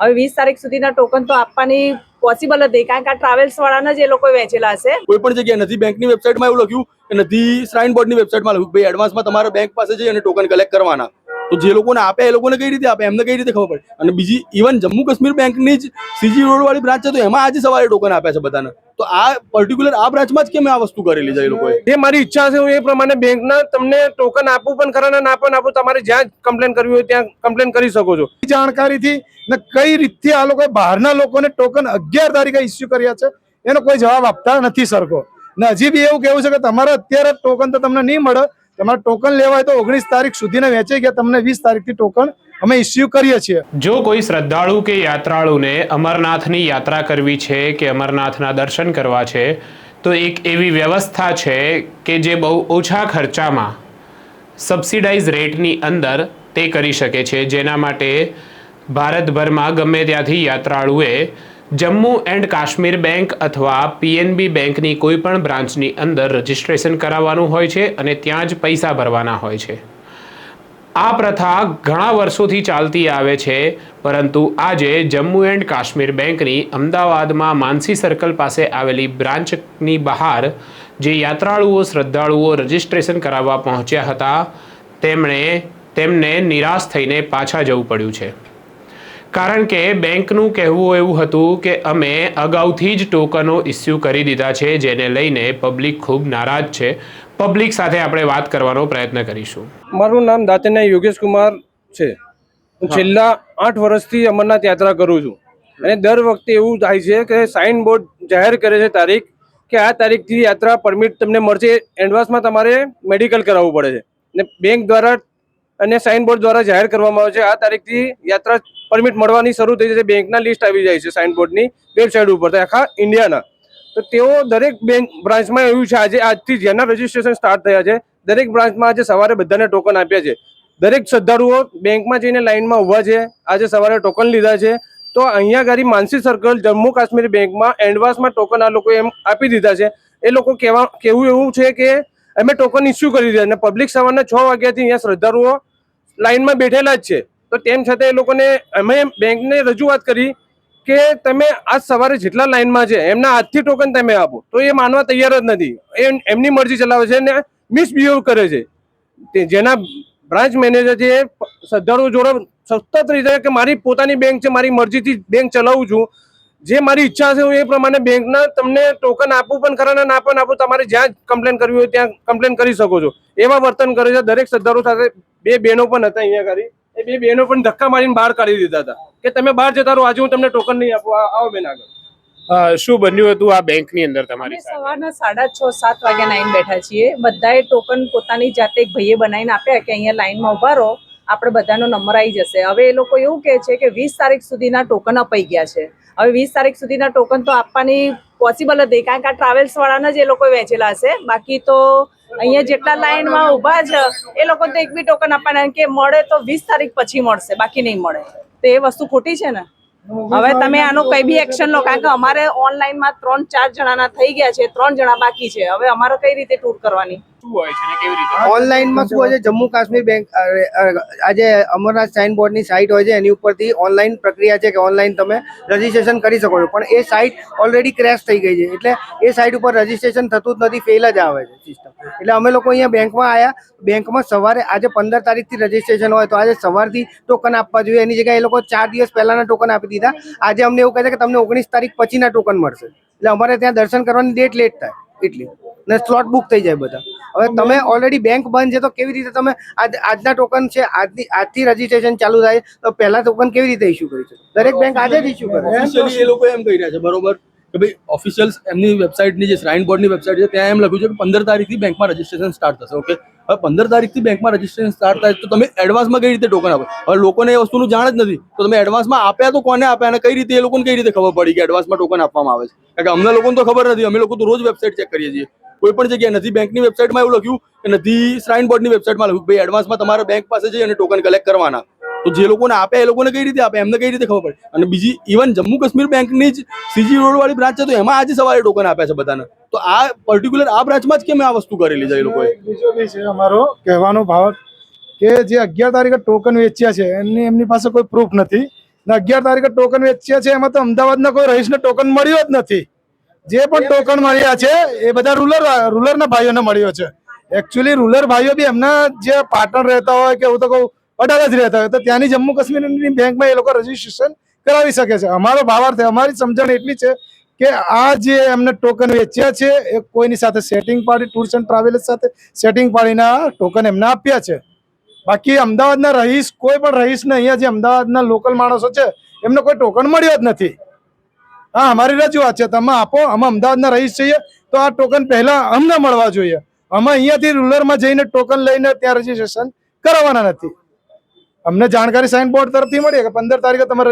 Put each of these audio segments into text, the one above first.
હવે વીસ તારીખ સુધીના ટોકન તો આપવાની પોસિબલ જ નહીં. કારણ કે આ ટ્રાવેલ્સ વાળાના જ એ લોકો વેચેલા હશે. કોઈ પણ જગ્યાએ નથી બેંકની વેબસાઇટમાં એવું લખ્યું કે નથી શ્રાઇન બોર્ડની વેબસાઇટમાં લખ્યું ભાઈ એડવાન્સમાં તમારે બેંક પાસે જઈ અને ટોકન કલેક્ટ કરવાના. તો જે લોકોને આપે એ લોકોને કઈ રીતે આપે? એમને કઈ રીતે ખબર પડે? અને બીજી ઇવન જમ્મુ કાશ્મીર બેંકની જ સીજી રોડ વાળી બ્રાન્ચ છે તો એમાં આજે સવારે ટોકન આપ્યા છે બધાને. તો આ પર્ટિક્યુલર આ બ્રાન્ચમાં જ કેમ આ વસ્તુ કરેલી છે એ લોકોએ? જે મારી ઈચ્છા છે હું એ પ્રમાણે બેંકના તમને ટોકન આપવું પણ ખરા ના પણ આપું તમારે જ્યાં કમ્પ્લેન કરવી હોય ત્યાં કમ્પ્લેન કરી શકો છો. જાણકારીથી ને કઈ રીતથી આ લોકોએ બહારના લોકોને ટોકન અગિયાર તારીખે ઇસ્યુ કર્યા છે એનો કોઈ જવાબ આપતા નથી સરખો. ને હજી બી એવું કેવું છે કે તમારે અત્યારે ટોકન તો તમને નહીં મળે. તમારે ટોકન લેવાય તો ઓગણીસ તારીખ સુધીને વેચાઈ ગયા તમને વીસ તારીખથી ટોકન અમે ઇસ્યુ કરીએ છીએ. જો કોઈ શ્રદ્ધાળુ કે યાત્રાળુને અમરનાથની યાત્રા કરવી છે કે અમરનાથના દર્શન કરવા છે, તો એક એવી વ્યવસ્થા છે કે જે બહુ ઓછા ખર્ચામાં સબસિડાઇઝ રેટની અંદર તે કરી શકે છે. જેના માટે ભારતભરમાં ગમે ત્યાંથી યાત્રાળુએ જમ્મુ એન્ડ કાશ્મીર બેંક અથવા પીએનબી બેંકની કોઈપણ બ્રાન્ચની અંદર રજિસ્ટ્રેશન કરાવવાનું હોય છે અને ત્યાં જ પૈસા ભરવાના હોય છે. આ પ્રથા ઘણા વર્ષોથી ચાલતી આવે છે, પરંતુ આજે જમ્મુ એન્ડ કાશ્મીર બેંકની અમદાવાદમાં માનસી સર્કલ પાસે આવેલી બ્રાન્ચની બહાર જે યાત્રાળુઓ, શ્રદ્ધાળુઓ રજિસ્ટ્રેશન કરાવવા પહોંચ્યા હતા, તેમણે, તેમને નિરાશ થઈને પાછા જવું પડ્યું છે. કારણ કે બેંકનું કહેવું એવું હતું કે અમે અગાઉથી જ ટોકનો ઇસ્યુ કરી દીધા છે, જેને લઈને પબ્લિક ખૂબ નારાજ છે પબ્લિક સાથે આપણે વાત કરવાનો પ્રયત્ન કરીશું. મારું નામ દાતેના યોગેશ કુમાર છે. હું છેલ્લા આઠ વર્ષથી અમરનાથ યાત્રા કરું છું. અને દર વખતે એવું થાય છે કે સાઇન બોર્ડ જાહેર કરે છે તારીખ કે આ તારીખથી યાત્રા પરમિટ તમને મળશે. એડવાન્સમાં તમારે મેડિકલ કરાવવું પડે છે. અને બેંક દ્વારા અને સાઇન બોર્ડ દ્વારા જાહેર કરવામાં આવે છે. આ તારીખથી યાત્રા પરમિટ મળવાની શરૂ થઈ જશે. બેંકના લિસ્ટ આવી જાય છે સાઇન બોર્ડની વેબસાઇટ ઉપર તો આખા ઇન્ડિયાના તો તેઓ દરેક બેંક બ્રાન્ચમાં એવું છે, આજે આજથી જેના રજીસ્ટ્રેશન સ્ટાર્ટ થયા છે, દરેક બ્રાન્ચમાં આજે સવારે બધાને ટોકન આપ્યા છે. દરેક શ્રદ્ધાળુઓ બેંકમાં જઈને લાઇનમાં ઊભા છે, આજે સવારે ટોકન લીધા છે. તો અહીંયા ગાડી માનસી સર્કલ જમ્મુ કાશ્મીર બેંકમાં એડવાન્સમાં ટોકન આ લોકો એમ આપી દીધા છે. એ લોકો કહેવા કેવું એવું છે કે અમે ટોકન ઇસ્યુ કરી દીધા અને પબ્લિક સવારના છ વાગ્યાથી અહીંયા શ્રદ્ધાળુઓ લાઇનમાં બેઠેલા જ છે. તો તેમ છતાં એ લોકોને અમે બેંકને રજૂઆત કરી કે તમે આજ સવારે જેટલા લાઈનમાં છે, એમના હાથથી ટોકન તમે આપો, તો એ માનવા તૈયાર જ નથી. એમની મરજી ચલાવે છે ને મિસબિહેવ કરે છે. જેના બ્રાન્ચ મેનેજર છે એ શ્રદ્ધાળુઓ જોડે સતત રીતે કે મારી પોતાની બેંક છે, મારી મરજીથી બેંક ચલાવું છું. જે મારી ઈચ્છા છે, હું એ પ્રમાણે બેંકના તમને ટોકન આપવું પણ ખરા ના પણ આપું, તમારે જ્યાં કમ્પ્લેન કરવી હોય ત્યાં કમ્પ્લેન કરી શકો છો. એવા વર્તન કરે છે, દરેક શ્રદ્ધાળુ સાથે બે બહેનો પણ હતા અહીંયા આગળ એ બે બહેનો પણ ધક્કા મારીને બહાર કાઢી દીધા હતા. કે તમે બહાર જતા રહો આજે હું તમને ટોકન નહીં આપું. આવો બેન આગળ. શું બન્યું હતું આ બેંકની અંદર તમારી સવારના સાડા છ સાત વાગ્યા લાઈન બેઠા છીએ. બધાએ ટોકન પોતાની જાતે એક ભાઈએ બનાવીને આપ્યા કે અહીંયા લાઈનમાં ઊભા રહો. આપણે બધાનો નંબર આવી જશે. હવે એ લોકો એવું કહે છે કે વીસ તારીખ સુધીના ટોકન અપાઈ ગયા છે. હવે વીસ તારીખ સુધીના ટોકન તો આપવાની પોસિબલ જ નહીં. કારણ કે આ ટ્રાવેલ્સ વાળાના જ એ લોકો વેચેલા હશે. બાકી તો અહીંયા જેટલા લાઈનમાં ઊભા છે, એ લોકો તો એક બી ટોકન આપવાના કે મળે તો વીસ તારીખ પછી મળશે, બાકી નહીં મળે. તો એ વસ્તુ ખોટી છે ને? હવે તમે આનો કઈ બી એક્શન લો, કારણ કે અમારે ઓનલાઈનમાં ત્રણ ચાર જણાના થઈ ગયા છે, ત્રણ જણા બાકી છે. હવે અમારે કઈ રીતે ટૂર કરવાની? શું હોય છે અને કેવી રીતે? ઓનલાઈનમાં શું હોય છે? જમ્મુ કાશ્મીર બેંક આજે અમરનાથ સાઇન બોર્ડની સાઇટ હોય છે, એની ઉપરથી ઓનલાઈન પ્રક્રિયા છે કે ઓનલાઈન તમે રજીસ્ટ્રેશન કરી શકો છો. પણ એ સાઇટ ઓલરેડી ક્રેશ થઈ ગઈ છે. એટલે એ સાઇટ ઉપર રજીસ્ટ્રેશન થતું જ નથી, ફેલ જ આવે છે સિસ્ટમ. એટલે અમે લોકો અહીંયા બેંકમાં આવ્યા બેંકમાં સવારે, આજે પંદર તારીખથી રજીસ્ટ્રેશન હોય, તો આજે સવારથી ટોકન આપવા જોઈએ. એની જગ્યાએ એ લોકો ચાર દિવસ પહેલાના ટોકન આપી દીધા. આજે અમને એવું કહે છે કે તમને ઓગણીસ તારીખ પછીના ટોકન મળશે. એટલે અમારે ત્યાં દર્શન કરવાની ડેટ લેટ થાય. એટલી. ને સ્લોટ બુક થઈ જાય બધા. હવે તમે ઓલરેડી બેંક બંધ છે તો કેવી રીતે તમે આજ આજના ટોકન છે આજની આજથી રજીસ્ટ્રેશન ચાલુ થાય તો પહેલા ટોકન કેવી રીતે ઇસ્યુ કરી છે દરેક બેંક આજે જ ઇસ્યુ કરે એ લોકો એમ કહી રહ્યા છે બરોબર? કે ભાઈ ઓફિશિયલ્સ એમની વેબસાઇટની જે શ્રાઇન બોર્ડની વેબસાઇટ છે ત્યાં એમ લખ્યું છે કે પંદર તારીખથી બેંકમાં રજીસ્ટ્રેશન સ્ટાર્ટ થશે ઓકે હવે પંદર તારીખથી બેંકમાં રજીસ્ટ્રેશન સ્ટાર્ટ થાય તો તમે એડવાન્સમાં કઈ રીતે ટોકન આપો? હવે લોકોને એ વસ્તુનું જાણ જ નથી તો તમે એડવાન્સમાં આપ્યા તો કોને આપ્યા અને કઈ રીતે એ લોકોને કઈ રીતે ખબર પડી કે એડવાન્સમાં ટોકન આપવામાં આવે છે? કારણ કે અમને લોકોને તો ખબર નથી અમે લોકો તો રોજ વેબસાઇટ ચેક કરીએ છીએ. કોઈ પણ જગ્યાએ નથી. બેંકની વેબસાઇટમાં એવું લખ્યું કે નથી શ્રાઇન બોર્ડની વેબસાઇટમાં લખ્યું ભાઈ એડવાન્સમાં તમારે બેંક પાસે જઈ અને ટોકન કલેક્ટ કરવાના. તો જે લોકોને આપે એ લોકોને કઈ રીતે આપે એમને કઈ રીતે ખબર પડે? અને બીજી ઇવન જમ્મુ કાશ્મીર બેંકની જ સીજી રોડ વાળી બ્રાન્ચ છે, તો એમાં આજે સવારે ટોકન આપ્યા છે બધાને. તો આ પર્ટિક્યુલર આ બ્રાન્ચમાં જ કેમ આ વસ્તુ કરેલી છે એ લોકોએ? બીજો બી છે અમારો કહેવાનો ભાવ કે જે અગિયાર તારીખે ટોકન વેચ્યા છે એમની એમની પાસે કોઈ પ્રૂફ નથી. અગિયાર તારીખે ટોકન વેચ્યા છે, એમાં તો અમદાવાદના કોઈ રહીશને ટોકન મળ્યો જ નથી. જે પણ ટોકન મળ્યા છે એ બધા રૂલર રૂરલના ભાઈઓને મળ્યો છે. એકચ્યુઅલી રૂલર ભાઈઓ બી એમના જે પાટણ રહેતા હોય કે હું તો કહું અડાલજ રહેતા હોય તો ત્યાંની જમ્મુ કાશ્મીરની બેંકમાં એ લોકો રજીસ્ટ્રેશન કરાવી શકે છે. અમારો ભાવાર્થ અમારી સમજણ એટલી છે કે આ જે એમને ટોકન વેચ્યા છે એ કોઈની સાથે સેટિંગ પાડી ટૂર્સ એન્ડ ટ્રાવેલ્સ સાથે સેટિંગ પાડીના ટોકન એમને આપ્યા છે. બાકી અમદાવાદના રહીશ કોઈ પણ રહીશને અહીંયા જે અમદાવાદના લોકલ માણસો છે એમને કોઈ ટોકન મળ્યો જ નથી. હા, અમારી રજૂઆત છે. તમે આપો અમે અમદાવાદના રહીશ છીએ, તો આ ટોકન પહેલા અમને મળવા જોઈએ. અમે અહીંયાથી રૂરલમાં જઈને ટોકન લઈને ત્યાં રજીસ્ટ્રેશન કરાવવાના નથી. અમને જાણકારી સાઇન બોર્ડ તરફથી મળી કે પંદર તારીખે તમે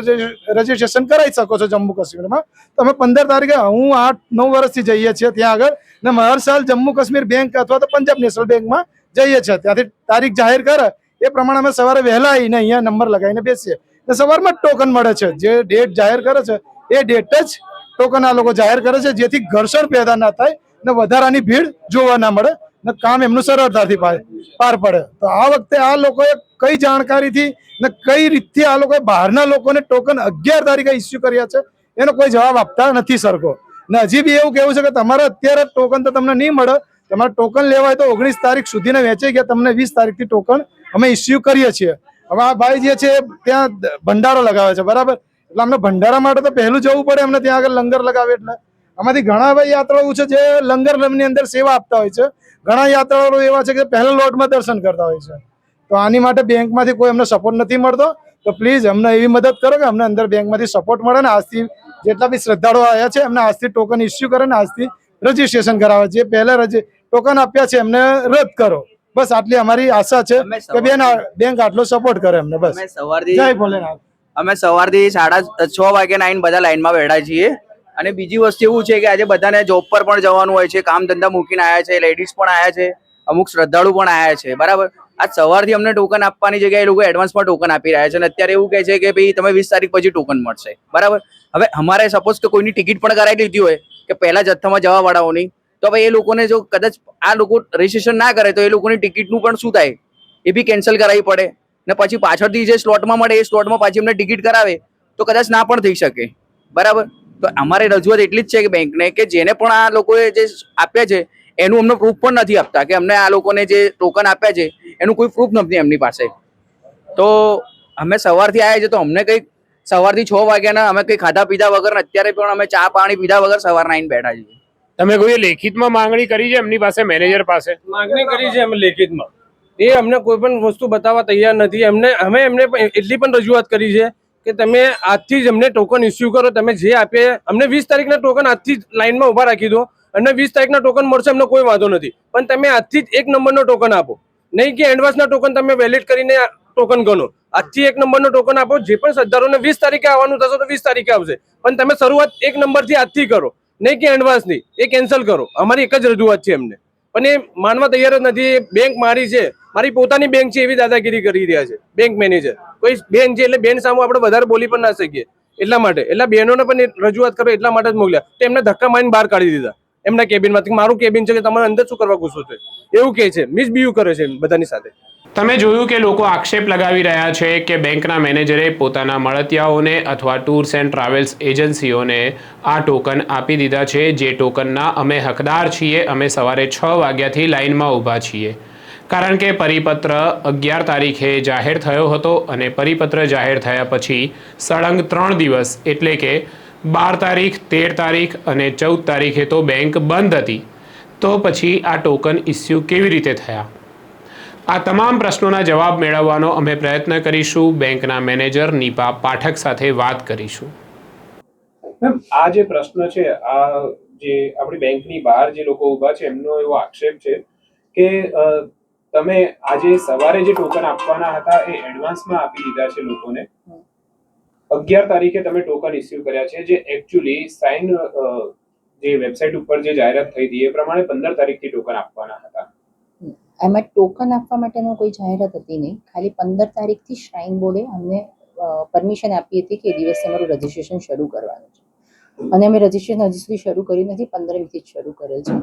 રજીસ્ટ્રેશન કરાવી શકો છો જમ્મુ કાશ્મીરમાં. તમે પંદર તારીખે, હું આઠ, નવ વર્ષથી જઈએ છીએ ત્યાં આગળ, ને હર સાલ જમ્મુ કાશ્મીર બેંક અથવા તો પંજાબ નેશનલ બેંકમાં જઈએ છીએ. ત્યાંથી તારીખ જાહેર કરે, એ પ્રમાણે અમે સવારે વહેલા આવીને અહીંયા નંબર લગાવીને બેસીએ. ને સવારમાં જ ટોકન મળે છે. જે ડેટ જાહેર કરે છે એ ડેટ જ ટોકન આ લોકો જાહેર કરે છે, જેથી ઘર્ષણ પેદા ના થાય ને વધારાની ભીડ જોવા ના મળે ને કામ એમનું સરળતાથી પાર પડે. તો આ વખતે આ લોકોએ કઈ જાણકારીથી ને કઈ રીતથી આ લોકોએ બહારના લોકોને ટોકન અગિયાર તારીખે ઇસ્યુ કર્યા છે, એનો કોઈ જવાબ આપતા નથી સરખો. ને હજી બી એવું કેવું છે કે તમારે અત્યારે ટોકન તો તમને નહીં મળે. તમારે ટોકન લેવા હોય તો ઓગણીસ તારીખ સુધીને વેચાઈ ગયા, તમને વીસ તારીખથી ટોકન અમે ઇસ્યુ કરીએ છીએ. હવે આ ભાઈ જે છે, ત્યાં ભંડારો લગાવે છે, બરાબર? એટલે અમને ભંડારા માટે તો પહેલું જવું પડે અમને ત્યાં આગળ લંગર લગાવે એટલે. આમાંથી ઘણા ભાઈ યાત્રાળુ છે જે લંગરની અંદર સેવા આપતા હોય છે. ઘણા યાત્રાળુ એવા છે કે પહેલા લોટમાં દર્શન કરતા હોય છે. તો આની માટે બેંકમાંથી કોઈ અમને સપોર્ટ નથી મળતો. તો પ્લીઝ અમને એવી મદદ કરો કે અમને અંદર બેંકમાંથી સપોર્ટ મળે ને આજથી જેટલા બી શ્રદ્ધાળુઓ આવ્યા છે એમને આજથી ટોકન ઇસ્યુ કરે ને આજથી રજીસ્ટ્રેશન કરાવે. જે પહેલા રજી ટોકન આપ્યા છે એમને રદ કરો. બસ આટલી અમારી આશા છે કે બેન બેંક આટલો સપોર્ટ કરે અમને. બસ. જય ભોલેનાથ. અમે સવારથી સાડા છ વાગે નાઈન બધા લાઈનમાં બેઠા છીએ. અને બીજી વસ્તુ એવું છે કે આજે બધાને જોબ પર પણ જવાનું હોય છે, કામ ધંધા મૂકીને આવ્યા છે લેડીઝ પણ આવ્યા છે, અમુક શ્રદ્ધાળુ પણ આવ્યા છે, બરાબર? આજ સવારથી અમને ટોકન આપવાની જગ્યાએ એ લોકો એડવાન્સમાં ટોકન આપી રહ્યા છે અને અત્યારે એવું કહે છે કે ભાઈ તમે વીસ તારીખ પછી ટોકન મળશે, બરાબર? હવે અમારે સપોઝ કે કોઈની ટિકિટ પણ કરાવી લીધી હોય કે પહેલા જથ્થામાં જવા વાળાઓની તો ભાઈ એ લોકોને જો કદાચ આ લોકો રજીસ્ટ્રેશન ના કરે તો એ લોકોની ટિકિટનું પણ શું થાય? એ બી કેન્સલ કરાવી પડે. ને પછી પાછળથી જે સ્લોટમાં મળે એ સ્લોટમાં પાછી અમને ટિકિટ કરાવે તો કદાચ ના પણ થઈ શકે. બરાબર? તો અમારી રજૂઆત એટલી જ છે કે બેંકને કે જેને પણ આ લોકોએ જે આપ્યા છે એનું અમને પ્રૂફ પણ નથી આપતા કે અમને આ લોકોને જે ટોકન આપ્યા છે એનું કોઈ પ્રૂફ નથી એમની પાસે. તો અમે સવારથી આવ્યા છે તો અમને કંઈક સવારથી છ વાગ્યાના અમે કંઈ ખાધા પીધા વગર અત્યારે પણ અમે ચા પાણી પીધા વગર સવારના આવીને બેઠા છીએ. તમે કોઈ લેખિતમાં માંગણી કરી છે એમની પાસે મેનેજર પાસે? માંગણી કરી છે અમે લેખિતમાં. એ અમને કોઈ પણ વસ્તુ બતાવવા તૈયાર નથી. એમને, અમે એમને એટલી પણ રજૂઆત કરી છે કે તમે આજથી જ અમને ટોકન ઇસ્યુ કરો, તમે જે આપે, અમને વીસ તારીખના ટોકન આજથી જ લાઈનમાં ઊભા રાખી દો અને વીસ તારીખના ટોકન મળશે અમને કોઈ વાંધો નથી. પણ તમે આજથી જ એક નંબરનો ટોકન આપો. નહીં કે એડવાન્સના ટોકન તમે વેલિડ કરીને ટોકન ગણો. આજથી એક નંબરનો ટોકન આપો. જે પણ શ્રદ્ધાળુઓને વીસ તારીખે આવવાનું થશે તો વીસ તારીખે આવશે. પણ તમે શરૂઆત એક નંબરથી આજથી કરો. નહીં કે એડવાન્સની એ કેન્સલ કરો. અમારી એક જ રજૂઆત છે એમને. પણ એ માનવા તૈયાર જ નથી. બેંક મારી છે. મારી પોતાની બેંક છે એવી દાદાગીરી કરી રહ્યા છે. બેંક મેનેજર કોઈ બેન છે એટલે બેન સામે આપણે વધારે બોલી પણ ના શકીએ. એટલા માટે. એટલા બહેનોને પણ રજૂઆત કરો, એટલા માટે જ મોકલ્યા. તો એમને ધક્કા મારીને બહાર કાઢી દીધા. એમના કેબિનમાંથી મારું કેબિન છે કે તમારે અંદર શું કરવા ગુસ્સો છે? એવું કહે છે. મિસબિહેવ કરે છે બધાની સાથે. તમે જોયું કે લોકો આક્ષેપ લગાવી રહ્યા છે કે બેંકના મેનેજરે પોતાના મળતિયાઓને અથવા ટૂર્સ એન્ડ ટ્રાવેલ્સ એજન્સીઓને આ ટોકન આપી દીધા છે. જે ટોકનના અમે હકદાર છીએ, અમે સવારે છ વાગ્યાથી લાઇનમાં ઊભા છીએ. કારણ કે પરિપત્ર અગિયાર તારીખે જાહેર થયો હતો અને પરિપત્ર જાહેર થયા પછી સળંગ ત્રણ દિવસ, એટલે કે બાર તારીખ, તેર તારીખ અને ચૌદ તારીખે તો બેંક બંધ હતી. તો પછી આ ટોકન ઇસ્યુ કેવી રીતે થયા? આ તમામ પ્રશ્નોના જવાબ મેળવવાનો અમે પ્રયત્ન કરીશું. બેંકના મેનેજર નીપા પાઠક સાથે વાત કરીશું. મેમ, આ જે પ્રશ્ન છે, આ જે આપણી બેંકની બહાર જે લોકો ઊભા છે, એમનો એવો આક્ષેપ છે કે તમે આજે સવારે જે ટોકન આપવાના હતા એ એડવાન્સમાં આપી દીધા છે લોકોને. અગિયાર તારીખે તમે ટોકન ઇસ્યુ કર્યા છે, જે એકચ્યુઅલી સાઇન જે વેબસાઇટ ઉપર જે જાહેરાત થઈ હતી, એ પ્રમાણે પંદર તારીખથી ટોકન આપવાના હતા. એમાં ટોકન આપવા માટેનો કોઈ જાહેરાત હતી નહીં. ખાલી પંદર તારીખથી શ્રાઇન બોર્ડે અમને પરમિશન આપી હતી કે એ દિવસે અમારું રજીસ્ટ્રેશન શરૂ કરવાનું છે. અને અમે રજિસ્ટ્રેશન હજી સુધી શરૂ કર્યું નથી પંદરમીથી જ શરૂ કરેલ છે.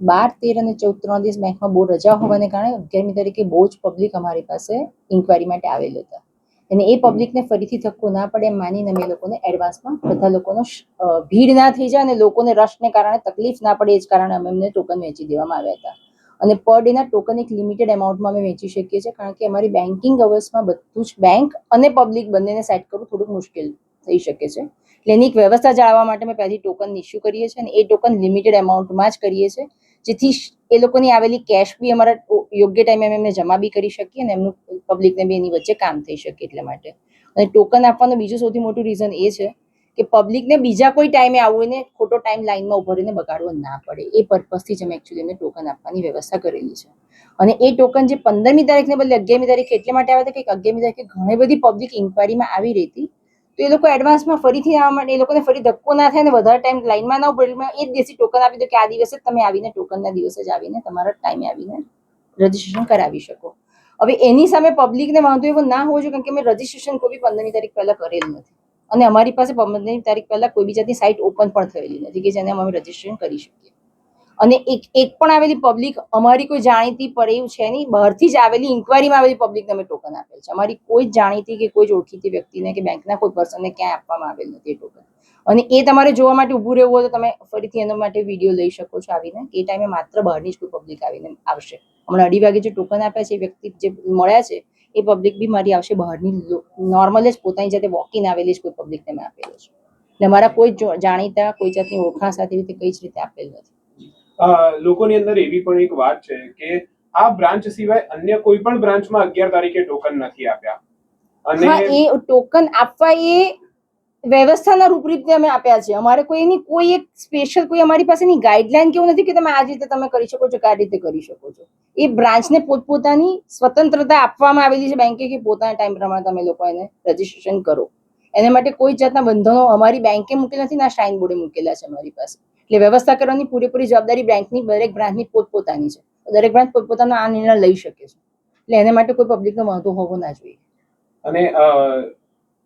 બાર, તેર અને ચૌદ, ત્રણ દિવસ બેંકમાં બહુ રજા હોવાને કારણે અગિયારમી તારીખે બહુ જ પબ્લિક અમારી પાસે ઇન્ક્વાયરી માટે આવેલ હતા. અને એ પબ્લિકને ફરીથી ધક્કો ના પડે એમ માનીને અમે લોકોને એડવાન્સમાં બધા લોકોનો ભીડ ના થઈ જાય અને લોકોને રશને કારણે તકલીફ ના પડે એ જ કારણે અમે એમને ટોકન વેચી દેવામાં આવ્યા હતા. અને પર ડેના ટોકન એક લિમિટેડ એમાઉન્ટમાં અમે વેચી શકીએ છીએ, કારણ કે અમારી બેન્કિંગ અવર્સમાં બધું જ બેંક અને પબ્લિક બંનેને સેટ કરવું થોડુંક મુશ્કેલ થઈ શકે છે. એટલે એની એક વ્યવસ્થા જાળવવા માટે અમે પહેલી ટોકન ઇસ્યુ કરીએ છીએ અને એ ટોકન લિમિટેડ એમાઉન્ટમાં જ કરીએ છીએ, જેથી એ લોકોની આવેલી કેશ બી અમારા યોગ્ય ટાઈમે અમે એમને જમા બી કરી શકીએ અને એમનું પબ્લિકને બી એની વચ્ચે કામ થઈ શકે એટલા માટે. અને ટોકન આપવાનું બીજું સૌથી મોટું રીઝન એ છે કે પબ્લિકને બીજા કોઈ ટાઈમે આવવું ને ખોટો ટાઈમ લાઈનમાં ઊભો રહીને બગાડવો ના પડે. એ પર્પઝથી જ અમે એકચ્યુઅલી એમને ટોકન આપવાની વ્યવસ્થા કરેલી છે. અને એ ટોકન જે પંદરમી તારીખને બદલે અગિયારમી તારીખે એટલે માટે આવ્યા હતા કે અગિયારમી તારીખે ઘણી બધી પબ્લિક ઇન્ક્વાયરીમાં આવી રહી હતી તો એ લોકો એડવાન્સમાં ફરીથી આવવા માટે, એ લોકોને ફરી ધક્કો ના થાય ને વધારે ટાઈમ લાઈનમાં ના ઊભો. એ જ દિવસે ટોકન આપી દો કે આ દિવસે જ તમે આવીને ટોકનના દિવસે જ આવીને તમારા ટાઈમે આવીને રજીસ્ટ્રેશન કરાવી શકો. હવે એની સામે પબ્લિકને વાંધો એવો ના હોવો જોઈએ, કારણ કે મેં રજીસ્ટ્રેશન કોઈ પંદરમી તારીખ પહેલાં કરેલું નથી. અને અમારી પાસે પંદરમી તારીખ પહેલા કોઈ બી જાતની સાઇટ ઓપન પણ થયેલી નથી કે જેને અમે રજીસ્ટ્રેશન કરી શકીએ. અને એક એક પણ આવેલી પબ્લિક અમારી કોઈ જાણીતી પડે એવું છે નહીં, બહારથી જ આવેલી ઇન્ક્વાયરીમાં આવેલી પબ્લિકને અમે ટોકન આપેલ છે. અમારી કોઈ જ જાણીતી કે કોઈ જ ઓળખીતી વ્યક્તિને કે બેંકના કોઈ પર્સનને ક્યાંય આપવામાં આવેલ નથી ટોકન અને એ તમારે જોવા માટે ઊભું રહેવું હોય તો તમે ફરીથી એના માટે વીડિયો લઈ શકો છો આવીને એ ટાઈમે માત્ર બહારની જ કોઈ પબ્લિક આવીને આવશે. હમણાં અઢી વાગે જે ટોકન આપ્યા છે એ વ્યક્તિ જે મળ્યા છે એ પબ્લિક બી મારી આવશે બહારની નોર્મલ જ પોતાની જાતે વોકિંગ આવેલી જ કોઈ પબ્લિકને મેં આપેલો છે. એટલે મારા કોઈ જાણીતા કોઈ જાતની ઓળખાણ સાથે રીતે કઈ જ રીતે આપેલ નથી. લોકોની અંદર એવી પણ એક વાત છે કે આ બ્રાન્ચ સિવાય અન્ય કોઈ પણ બ્રાન્ચમાં અગિયાર તારીખે ટોકન નથી આપ્યા. અને એ ટોકન આપવા એ વ્યવસ્થાના રૂપરીતે અમે આપ્યા છે. અમારે કોઈ એની કોઈ એક સ્પેશિયલ કોઈ અમારી પાસેની ગાઈડલાઈન કેવું નથી કે તમે આ રીતે તમે કરી શકો છો કે આ રીતે કરી શકો છો. એ બ્રાન્ચને પોતપોતાની સ્વતંત્રતા આપવામાં આવેલી છે બેંકે કે પોતાના ટાઈમ પ્રમાણે તમે લોકો એને રજીસ્ટ્રેશન કરો. એના માટે કોઈ જાતના બંધનો અમારી બેંકે મૂકેલા નથી ના શાઇન બોર્ડે મૂકેલા છે અમારી પાસે. એટલે વ્યવસ્થા કરવાની પૂરેપૂરી જવાબદારી બેંકની દરેક બ્રાન્ચની પોતપોતાની છે. દરેક બ્રાન્ચ પોતપોતાનો આ નિર્ણય લઈ શકે છે. એટલે એના માટે કોઈ પબ્લિકનો વાંધો હોવો ના જોઈએ. અને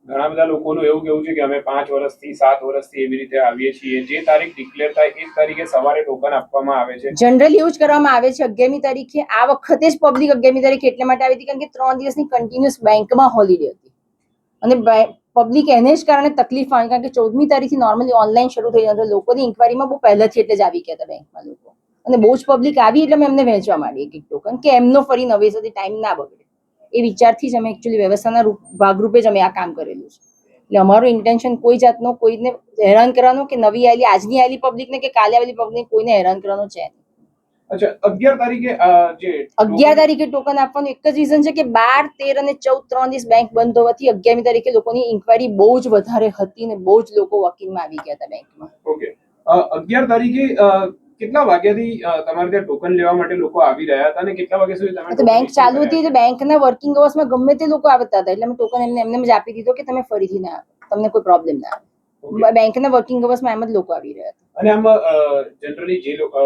ઘણા બધા લોકોનું એવું કેવું છે કે અમે પાંચ વર્ષથી, સાત વર્ષથી એવી રીતે આવીએ છીએ. જે તારીખ ડિક્લેર થાય એ તારીખે સવારે ટોકન આપવામાં આવે છે. જનરલી યુઝ કરવામાં આવે છે. અગિયારમી તારીખે આ વખતે જ પબ્લિક અગિયારમી તારીખે એટલા માટે આવી હતી કારણ કે ત્રણ દિવસની કન્ટિન્યુઅસ બેંકમાં હોલિડે હતી. અને પબ્લિક એને જ કારણે તકલીફ આવી કારણ કે ચૌદમી તારીખથી નોર્મલી ઓનલાઈન શરૂ થઈ જતું લોકોની ઇન્ક્વાયરીમાં બહુ પહેલાથી એટલે જ આવી ગયા હતા બેંકમાં લોકો. અને બહુ જ પબ્લિક આવી એટલે અમે એમને વહેંચવા માંડી એક ટોકન કે એમનો ફરી નવેસરથી ટાઈમ ના બગડે. એ વિચારથી જ અમે એકચ્યુઅલી વ્યવસ્થાના રૂપ ભાગરૂપે જ અમે આ કામ કરેલું છે. એટલે અમારું ઇન્ટેન્શન કોઈ જાતનો કોઈને હેરાન કરવાનો કે નવી આવેલી આજની આવેલી પબ્લિકને કે કાલે આવેલી પબ્લિક કોઈને હેરાન કરવાનો છે અચ્છા અગિયાર તારીખે જે અગિયાર તારીખે ટોકન આપવાનું એક જ રીઝન છે કે બાર તેર અને ચૌદ ત્રણ દિવસ બેંક બંધ હોવાથી અગિયારમી તારીખે લોકોની ઇન્ક્વાયરી બહુ જ વધારે હતી ને બહુ જ લોકો વકીલમાં આવી ગયા હતા બેંકમાં ઓકે અગિયાર તારીખે કેટલા વાગ્યાથી તમારે ત્યાં ટોકન લેવા માટે લોકો આવી રહ્યા હતા અને કેટલા વાગ્યા સુધી તમે બેંક ચાલુ? હતી તો બેંકના વર્કિંગ અવર્સમાં ગમે તે લોકો આવતા હતા એટલે અમે ટોકન એમને એમને જ આપી દીધો કે તમે ફરીથી ના આવો તમને કોઈ પ્રોબ્લેમ ના. આવે બેંકના વર્કિંગ અવર્સમાં એમ જ લોકો આવી રહ્યા હતા અને આમાં જનરલી જે લોકો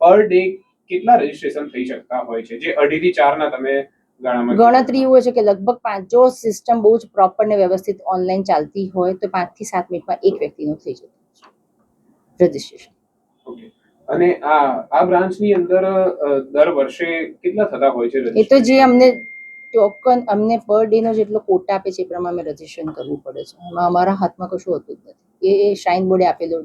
પર ડે કેટલા રજીસ્ટ્રેશન થઈ શકતા હોય છે જે અઢી થી ચાર ના તમે ગણતરી એવું હોય છે કે લગભગ પાંચ જો સિસ્ટમ બહુ જ પ્રોપર ને વ્યવસ્થિત ઓનલાઈન ચાલતી હોય તો પાંચથી સાત મિનિટમાં એક વ્યક્તિનું થઈ જતું છે રજીસ્ટ્રેશન. અને આ આ બ્રાન્ચની અંદર દર વર્ષે કેટલા થતા હોય છે એ તો જે અમને ટોકન અમને પર ડે નો જેટલો કોટા આપે છે એ પ્રમાણે રજીસ્ટ્રેશન કરવું પડે છે. એમાં અમારા હાથમાં કશું હતું જ નથી. એ શાઇન બોર્ડે આપેલો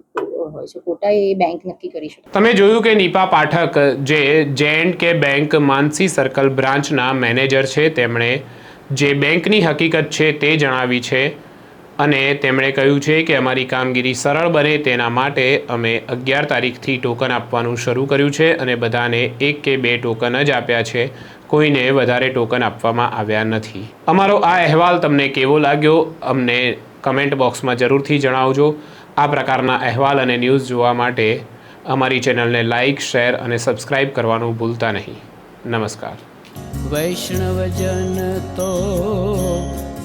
હોય છે. કોટા એ બેંક નક્કી કરી શકે. તમે જોયું કે Nipa Pathak J J and K bank Mansi circle બ્રાન્ચના મેનેજર છે તેમણે જે બેંકની હકીકત છે તે જણાવી છે. અને તેમણે કહ્યું છે કે અમારી કામગીરી સરળ બને તેના માટે અમે અગિયાર તારીખથી ટોકન આપવાનું શરૂ કર્યું છે અને બધાને એક કે બે ટોકન જ આપ્યા છે. કોઈને વધારે ટોકન આપવામાં આવ્યા નથી. અમારો આ અહેવાલ તમને કેવો લાગ્યો અમને કમેન્ટ બોક્સમાં જરૂરથી જણાવજો. આ પ્રકારના અહેવાલ અને ન્યૂઝ જોવા માટે અમારી ચેનલને લાઇક શેર અને સબસ્ક્રાઇબ કરવાનું ભૂલતા નહીં. નમસ્કાર. વૈષ્ણવજન તો